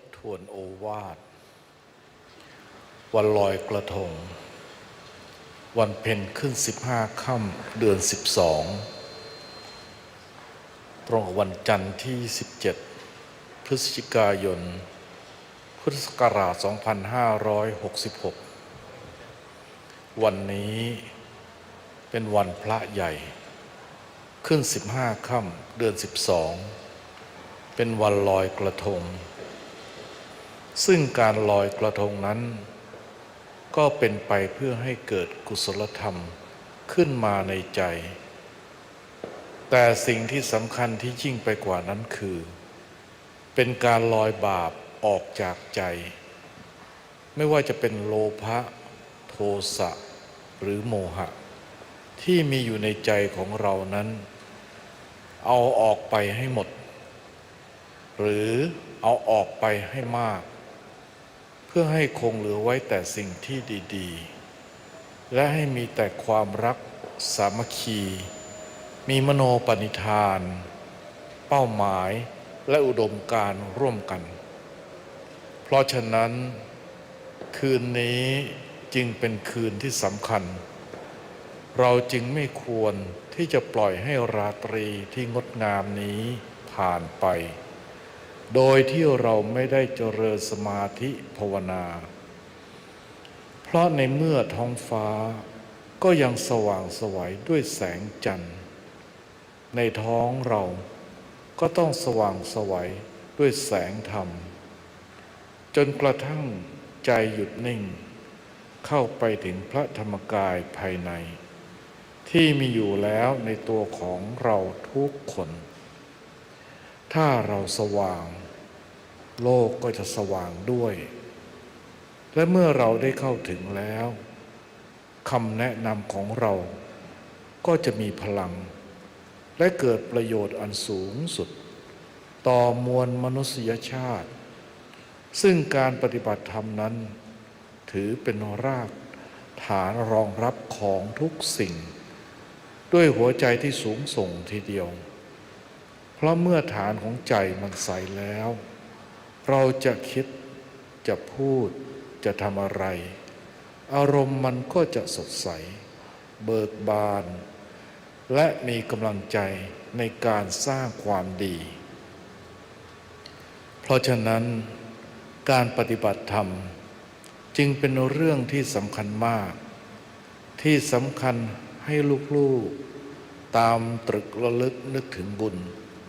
บทวนโอวาท วันลอยกระทง วันเพ็ญขึ้นสิบห้าค่ำเดือนสิบสองตรงกับวันจันทร์ที่สิบเจ็ดพฤศจิกายน พุทธศักราช 2566 วันนี้เป็นวันพระใหญ่ ขึ้นสิบห้าค่ำเดือนสิบสองเป็นวันลอยกระทง ซึ่งการลอยกระทงนั้น ก็เป็นไปเพื่อให้เกิดกุศลธรรมขึ้นมาในใจ แต่สิ่งที่สำคัญที่ยิ่งไปกว่านั้นคือ เป็นการลอยบาปออกจากใจ ไม่ว่าจะเป็นโลภะโทสะหรือโมหะ ที่มีอยู่ในใจของเรานั้น เอาออกไปให้หมด หรือเอาออกไปให้มาก พื่อให้คงเหลือไว้แต่สิ่งที่ดีๆ และให้มีแต่ความรักสามัคคี มีมโนปณิธาน เป้าหมายและอุดมการร่วมกัน เพราะฉะนั้น คืนนี้จึงเป็นคืนที่สำคัญ เราจึงไม่ควรที่จะปล่อยให้ราตรีที่งดงามนี้ผ่านไป โดยที่เราไม่ได้เจริญสมาธิภาวนา เพราะในเมื่อท้องฟ้าก็ยังสว่างสวัยด้วยแสงจันทร์ ในท้องเราก็ต้องสว่างสวัยด้วยแสงธรรม จนกระทั่งใจหยุดนิ่ง เข้าไปถึงพระธรรมกายภายใน ที่มีอยู่แล้วในตัวของเราทุกคน ถ้าเราสว่าง โลกก็จะสว่างด้วย และเมื่อเราได้เข้าถึงแล้วคำแนะนำของเราก็จะมีพลัง และเกิดประโยชน์อันสูงสุด ต่อมวลมนุษยชาติ ซึ่งการปฏิบัติธรรมนั้น ถือเป็นรากฐานรองรับของทุกสิ่ง ด้วยหัวใจที่สูงส่งทีเดียว เพราะเมื่อฐานของใจมันใสแล้ว เราจะคิดจะพูดจะทำอะไร อารมณ์มันก็จะสดใส เบิกบาน และมีกำลังใจในการสร้างความดี เพราะฉะนั้นการปฏิบัติธรรม จึงเป็นเรื่องที่สำคัญมาก ที่สำคัญให้ลูกๆ ตามตรึกระลึกนึกถึงบุญ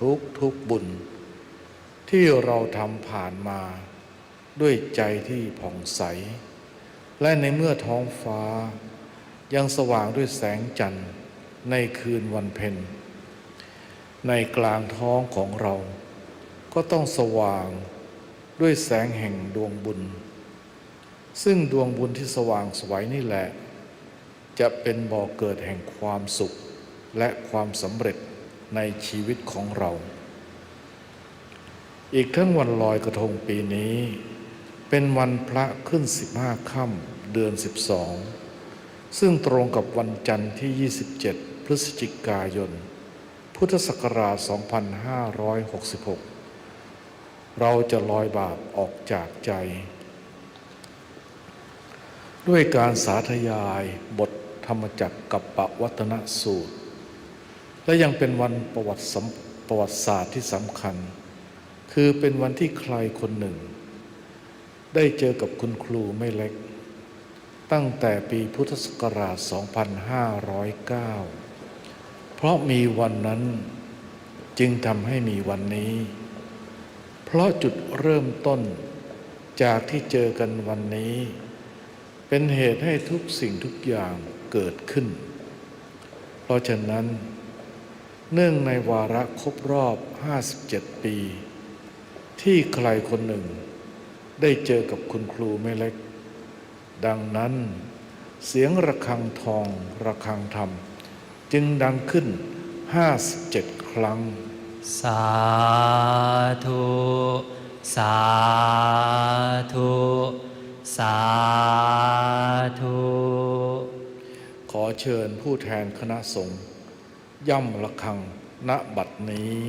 ทุกทุกบุญ ที่เราทำผ่านมาด้วยใจที่ผ่องใส และในเมื่อท้องฟ้า ยังสว่างด้วยแสงจันทร์ในคืนวันเพ็ญในกลางท้องของเรา ก็ต้องสว่างด้วยแสงแห่งดวงบุญ ซึ่งดวงบุญที่สว่างสวยนี่แหละ จะเป็นบ่อเกิดแห่งความสุขและความสำเร็จในชีวิตของเรา อีกทั้งวันลอยกระทงปีนี้ เป็นวันพระขึ้น15ค่ำเดือน12ซึ่งตรงกับวันจันทร์ที่ 27 พฤศจิกายน พุทธศักราช 2566 เราจะลอยบาปออกจากใจ ด้วยการสาธยายบทธรรมจักรกับปวัตนสูตร และยังเป็นวันประวัติประวัติศาสตร์ที่สำคัญ คือเป็นวันที่ใครคนหนึ่ง ได้เจอกับคุณครูไม่เล็ก ตั้งแต่ปีพุทธศักราช 2509 เพราะมีวันนั้นจึงทำให้มีวันนี้ เพราะจุดเริ่มต้นจากที่เจอกันวันนี้ เป็นเหตุให้ทุกสิ่งทุกอย่างเกิดขึ้น เพราะฉะนั้น เนื่องในวาระครบรอบ 57 ปี ที่ใครคนหนึ่ง ได้เจอกับคุณครูไม่เล็ก ดังนั้น เสียงระฆังทองระฆังธรรม จึงดังขึ้น 57 ครั้ง สาธุ สาธุ สาธุ ขอเชิญผู้แทนคณะสงฆ์ย่ำระฆังณบัดนี้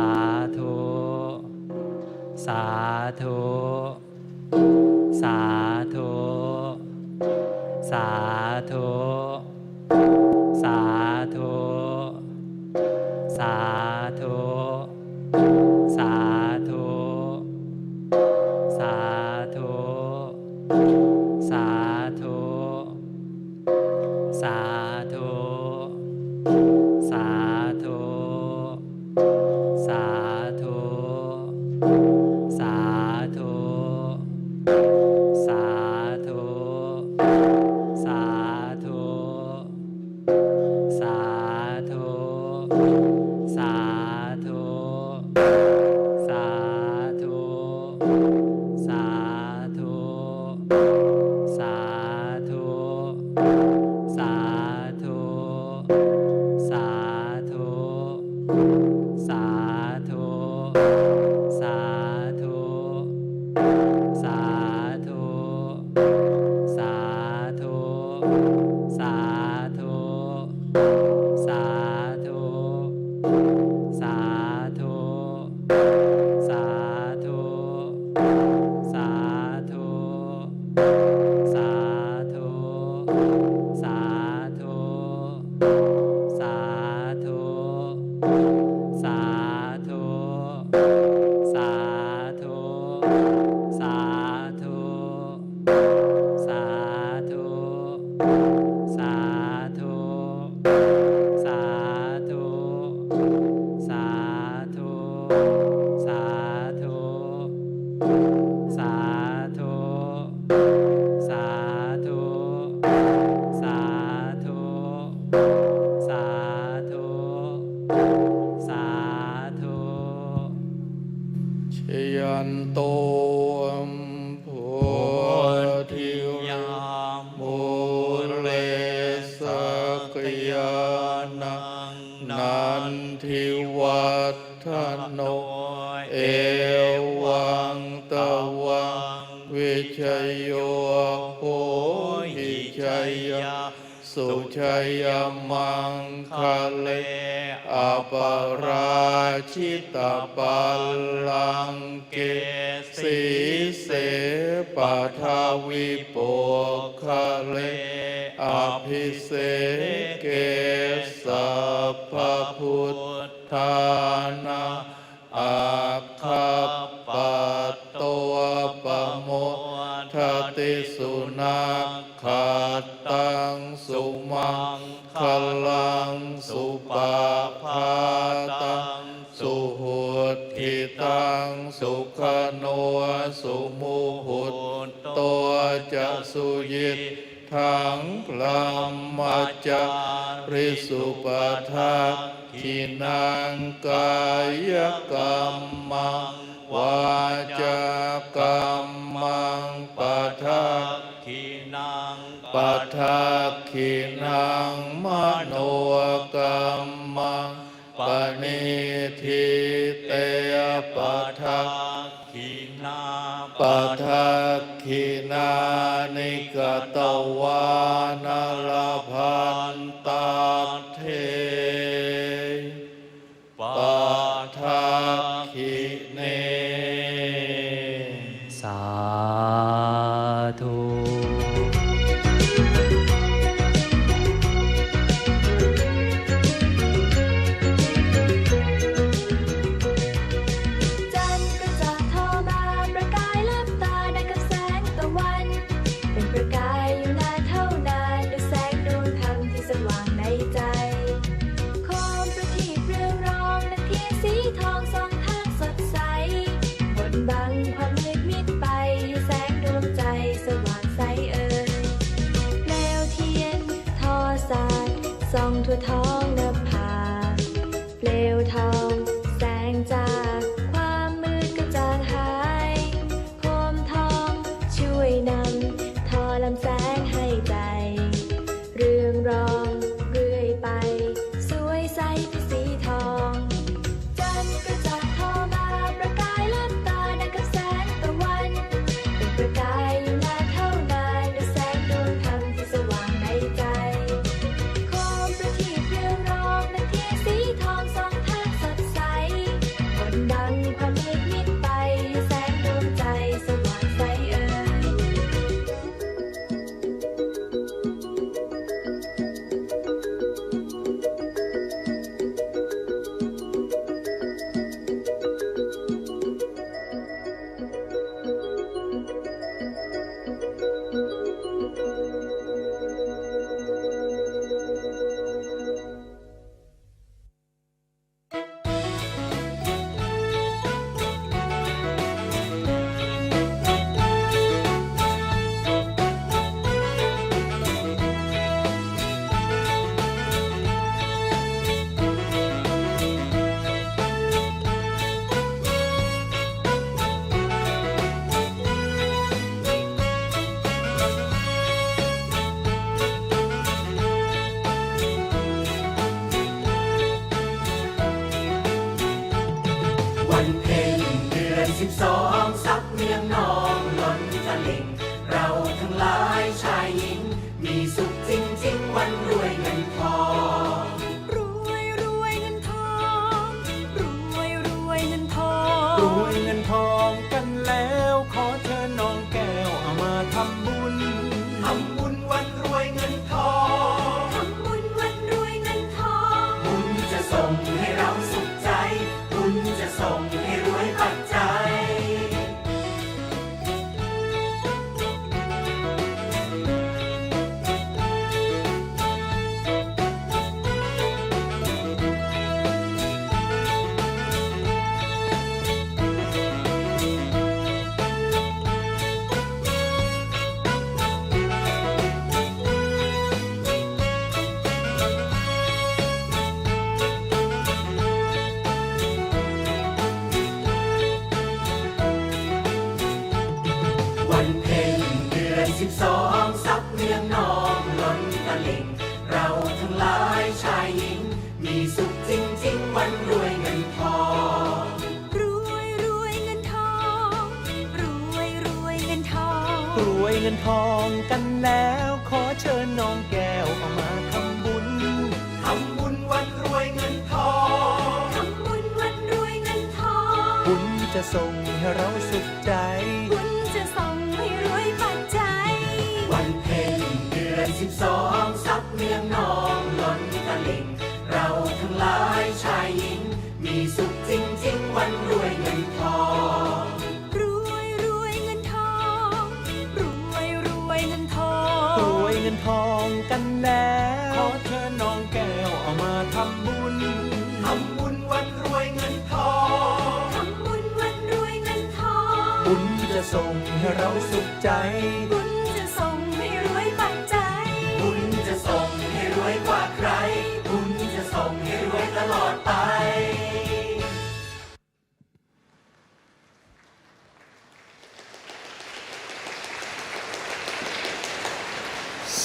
าธุ สาธุ สาธุ สาธุ ตวังวิชยโยโหหิชยาสุชยมังคะเลอปราชิตปัลลังเกสีเสปทาวิปุคะเลอภิเสเกสัพพุทธานาอาคา สุปาทาทินังกายกรรมังวาจากรรมังปัทาทินังปัทาทินังมโนกรรม ตวานาลพันตา จะส่งให้เราสุขใจ บุญจะส่งให้รวยปัจจัย วันเพ็ญเดือนสิบสอง บุญจะส่งให้เราสุขใจ บุญจะส่งให้รวยปัจจัย บุญจะส่งให้รวยกว่าใคร บุญจะส่งให้รวยตลอดไป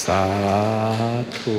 สาธุ